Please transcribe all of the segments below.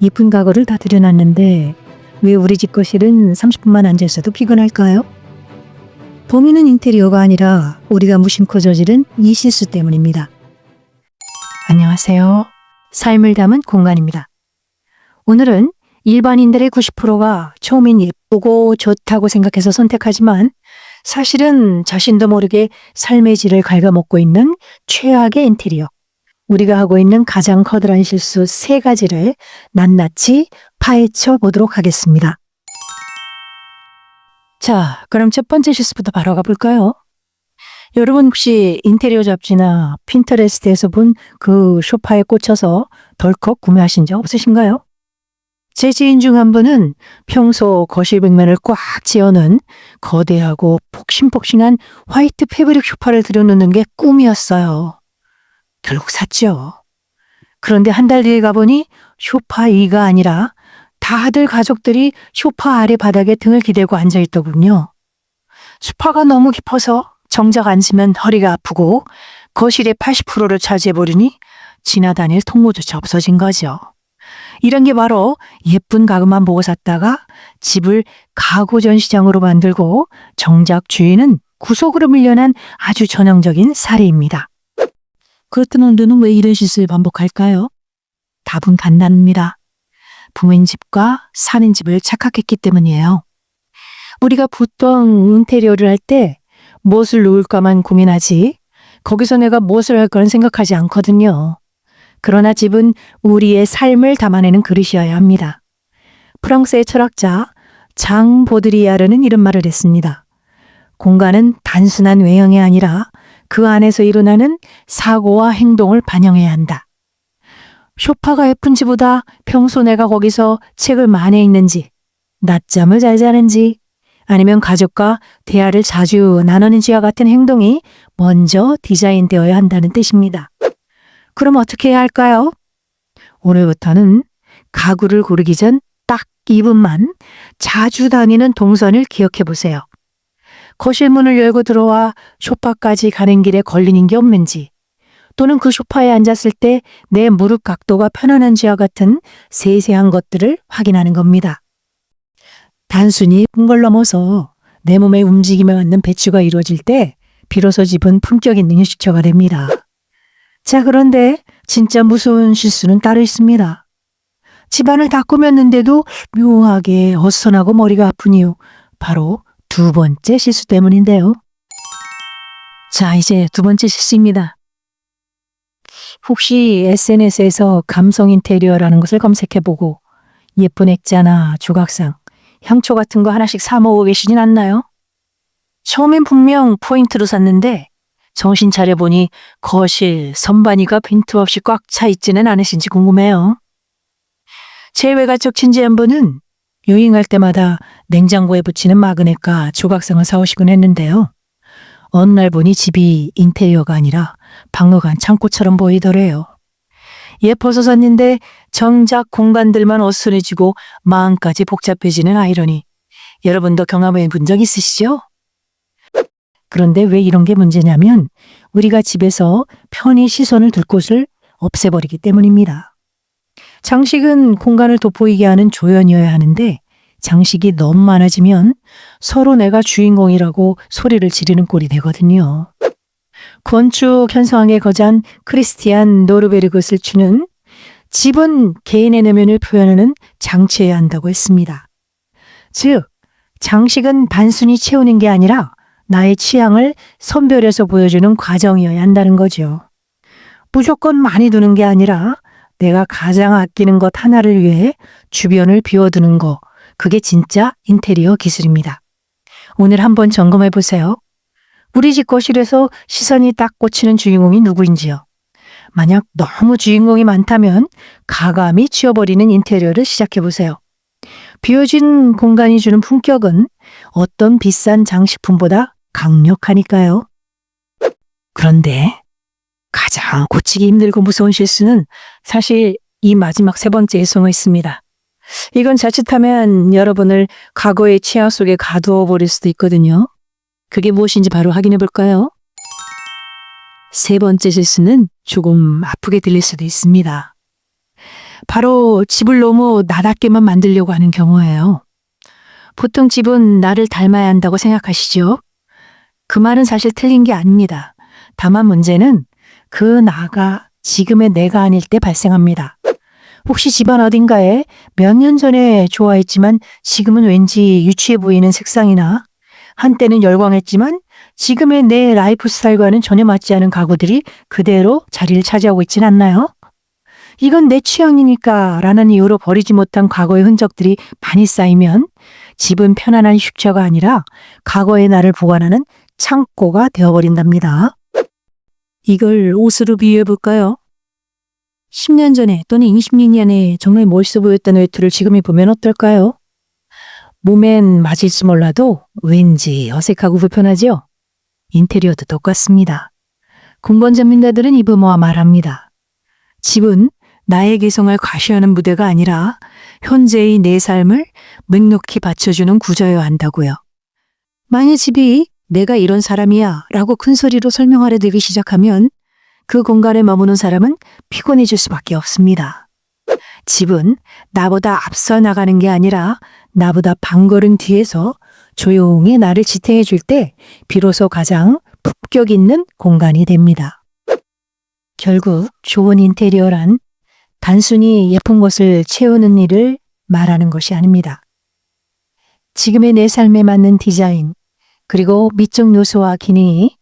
이쁜 가구를 다 들여놨는데 왜 우리 집 거실은 30분만 앉아 있어도 피곤할까요? 범인은 인테리어가 아니라 우리가 무심코 저지른 이 실수 때문입니다. 안녕하세요. 삶을 담은 공간입니다. 오늘은 일반인들의 90%가 처음엔 예쁘고 좋다고 생각해서 선택하지만 사실은 자신도 모르게 삶의 질을 갉아먹고 있는 최악의 인테리어. 우리가 하고 있는 가장 커다란 실수 세 가지를 낱낱이 파헤쳐 보도록 하겠습니다. 자, 그럼 첫 번째 실수부터 바로 가볼까요? 여러분 혹시 인테리어 잡지나 핀터레스트에서 본 그 소파에 꽂혀서 덜컥 구매하신 적 없으신가요? 제 지인 중 한 분은 평소 거실 벽면을 꽉 채워는 거대하고 폭신폭신한 화이트 패브릭 소파를 들여놓는 게 꿈이었어요. 결국 샀죠. 그런데 한 달 뒤에 가보니 소파 2가 아니라 다들 가족들이 소파 아래 바닥에 등을 기대고 앉아 있더군요. 소파가 너무 깊어서 정작 앉으면 허리가 아프고 거실의 80%를 차지해버리니 지나다닐 통로조차 없어진 거죠. 이런 게 바로 예쁜 가구만 보고 샀다가 집을 가구 전시장으로 만들고 정작 주인은 구속으로 밀려난 아주 전형적인 사례입니다. 그렇다면 우리는 왜 이런 실수를 반복할까요? 답은 간단합니다. 부모님 집과 사는 집을 착각했기 때문이에요. 우리가 보통 인테리어를 할 때 무엇을 놓을까만 고민하지 거기서 내가 무엇을 할 거는 생각하지 않거든요. 그러나 집은 우리의 삶을 담아내는 그릇이어야 합니다. 프랑스의 철학자 장 보드리아르는 이런 말을 했습니다. 공간은 단순한 외형이 아니라 그 안에서 일어나는 사고와 행동을 반영해야 한다. 쇼파가 예쁜지보다 평소 내가 거기서 책을 많이 읽는지, 낮잠을 잘 자는지, 아니면 가족과 대화를 자주 나누는지와 같은 행동이 먼저 디자인되어야 한다는 뜻입니다. 그럼 어떻게 해야 할까요? 오늘부터는 가구를 고르기 전 딱 2분만 자주 다니는 동선을 기억해 보세요. 거실 문을 열고 들어와 소파까지 가는 길에 걸리는 게 없는지, 또는 그 소파에 앉았을 때 내 무릎 각도가 편안한지와 같은 세세한 것들을 확인하는 겁니다. 단순히 걸 넘어서 내 몸의 움직임에 맞는 배치가 이루어질 때 비로소 집은 품격 있는 휴식처가 됩니다. 자, 그런데 진짜 무서운 실수는 따로 있습니다. 집안을 다 꾸몄는데도 묘하게 어수선하고 머리가 아픈 이유, 바로 두 번째 실수 때문인데요. 자, 이제 두 번째 실수입니다. 혹시 SNS에서 감성 인테리어라는 것을 검색해보고 예쁜 액자나 조각상, 향초 같은 거 하나씩 사 모으고 계시진 않나요? 처음엔 분명 포인트로 샀는데 정신 차려보니 거실, 선반위가 빈틈 없이 꽉 차 있지는 않으신지 궁금해요. 제 외가적 친지 한 분은 유행할 때마다 냉장고에 붙이는 마그넷과 조각상을 사오시곤 했는데요. 어느 날 보니 집이 인테리어가 아니라 박물관 창고처럼 보이더래요. 예뻐서 샀는데 정작 공간들만 어수선해지고 마음까지 복잡해지는 아이러니. 여러분도 경험해 본 적 있으시죠? 그런데 왜 이런 게 문제냐면 우리가 집에서 편히 시선을 둘 곳을 없애버리기 때문입니다. 장식은 공간을 돋보이게 하는 조연이어야 하는데 장식이 너무 많아지면 서로 내가 주인공이라고 소리를 지르는 꼴이 되거든요. 건축 현상의 거장 크리스티안 노르베르그스를 추는 집은 개인의 내면을 표현하는 장치여야 한다고 했습니다. 즉, 장식은 단순히 채우는 게 아니라 나의 취향을 선별해서 보여주는 과정이어야 한다는 거죠. 무조건 많이 두는 게 아니라 내가 가장 아끼는 것 하나를 위해 주변을 비워두는 거, 그게 진짜 인테리어 기술입니다. 오늘 한번 점검해 보세요. 우리 집 거실에서 시선이 딱 꽂히는 주인공이 누구인지요. 만약 너무 주인공이 많다면 가감히 치워버리는 인테리어를 시작해 보세요. 비워진 공간이 주는 품격은 어떤 비싼 장식품보다 강력하니까요. 그런데 가장 고치기 힘들고 무서운 실수는 사실 이 마지막 세 번째에 숨어 있습니다. 이건 자칫하면 여러분을 과거의 치아 속에 가두어 버릴 수도 있거든요. 그게 무엇인지 바로 확인해 볼까요? 세 번째 실수는 조금 아프게 들릴 수도 있습니다. 바로 집을 너무 나답게만 만들려고 하는 경우예요. 보통 집은 나를 닮아야 한다고 생각하시죠? 그 말은 사실 틀린 게 아닙니다. 다만 문제는 그 나가 지금의 내가 아닐 때 발생합니다. 혹시 집안 어딘가에 몇 년 전에 좋아했지만 지금은 왠지 유치해 보이는 색상이나 한때는 열광했지만 지금의 내 라이프 스타일과는 전혀 맞지 않은 가구들이 그대로 자리를 차지하고 있진 않나요? 이건 내 취향이니까 라는 이유로 버리지 못한 과거의 흔적들이 많이 쌓이면 집은 편안한 휴처가 아니라 과거의 나를 보관하는 창고가 되어버린답니다. 이걸 옷으로 비유해 볼까요? 10년 전에 또는 20년에 정말 멋있어 보였던 외투를 지금이 보면 어떨까요? 몸엔 맞을지 몰라도 왠지 어색하고 불편하지요? 인테리어도 똑같습니다. 공번 전문가들은 이 부모와 말합니다. 집은 나의 개성을 과시하는 무대가 아니라 현재의 내 삶을 맹목히 받쳐주는 구조여야 한다고요. 만약 집이 내가 이런 사람이야 라고 큰 소리로 설명하려 들기 시작하면 그 공간에 머무는 사람은 피곤해질 수밖에 없습니다. 집은 나보다 앞서 나가는 게 아니라 나보다 반걸음 뒤에서 조용히 나를 지탱해 줄 때 비로소 가장 품격 있는 공간이 됩니다. 결국 좋은 인테리어란 단순히 예쁜 것을 채우는 일을 말하는 것이 아닙니다. 지금의 내 삶에 맞는 디자인, 그리고 미적 요소와 기능이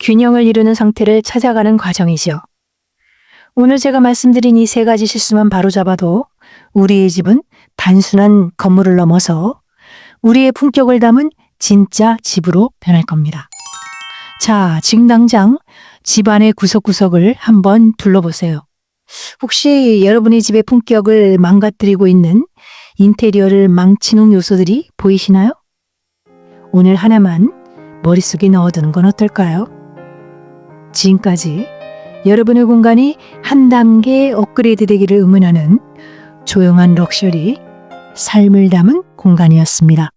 균형을 이루는 상태를 찾아가는 과정이죠. 오늘 제가 말씀드린 이 세 가지 실수만 바로잡아도 우리의 집은 단순한 건물을 넘어서 우리의 품격을 담은 진짜 집으로 변할 겁니다. 자, 지금 당장 집안의 구석구석을 한번 둘러보세요. 혹시 여러분의 집의 품격을 망가뜨리고 있는 인테리어를 망치는 요소들이 보이시나요? 오늘 하나만 머릿속에 넣어두는 건 어떨까요? 지금까지 여러분의 공간이 한 단계 업그레이드 되기를 응원하는 조용한 럭셔리, 삶을 담은 공간이었습니다.